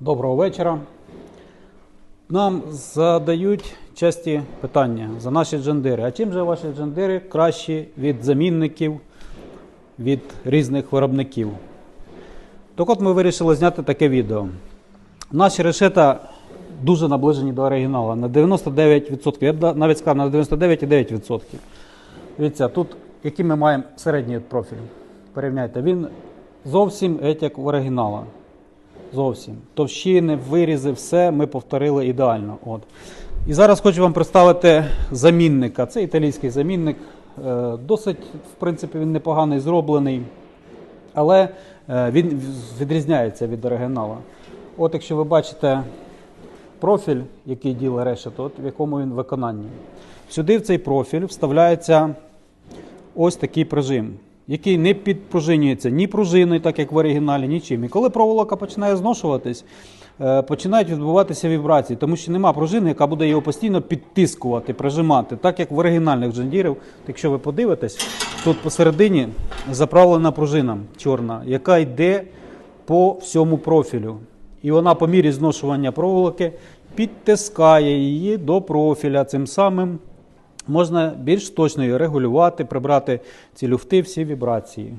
Доброго вечора. Нам задають часті питання за наші джендири. А чим же ваші джендири кращі від замінників, від різних виробників? Так от ми вирішили зняти таке відео. Наші решета дуже наближені до оригіналу на 99%. Я б навіть сказав на 99,9%. Дивіться, тут який ми маємо середній профіль. Порівняйте, він зовсім як в оригінала. Зовсім. Товщини, вирізи, все ми повторили ідеально. От. І зараз хочу вам представити замінника. Це італійський замінник. Е, Досить, в принципі, він непоганий зроблений, але е, він відрізняється від оригінала. От якщо ви бачите профіль, який ділить решето, от в якому він виконанні. Сюди в цей профіль вставляється ось такий прижим, який не підпружинюється ні пружиною, так як в оригіналі, нічим. І коли проволока починає зношуватись, е, починають відбуватися вібрації, тому що нема пружини, яка буде його постійно підтискувати, прижимати, так як в оригінальних джендірів. Якщо ви подивитесь, тут посередині заправлена пружина чорна, яка йде по всьому профілю. І вона по мірі зношування проволоки підтискає її до профіля. Цим самим можна більш точно її регулювати, прибрати ці люфти, всі вібрації.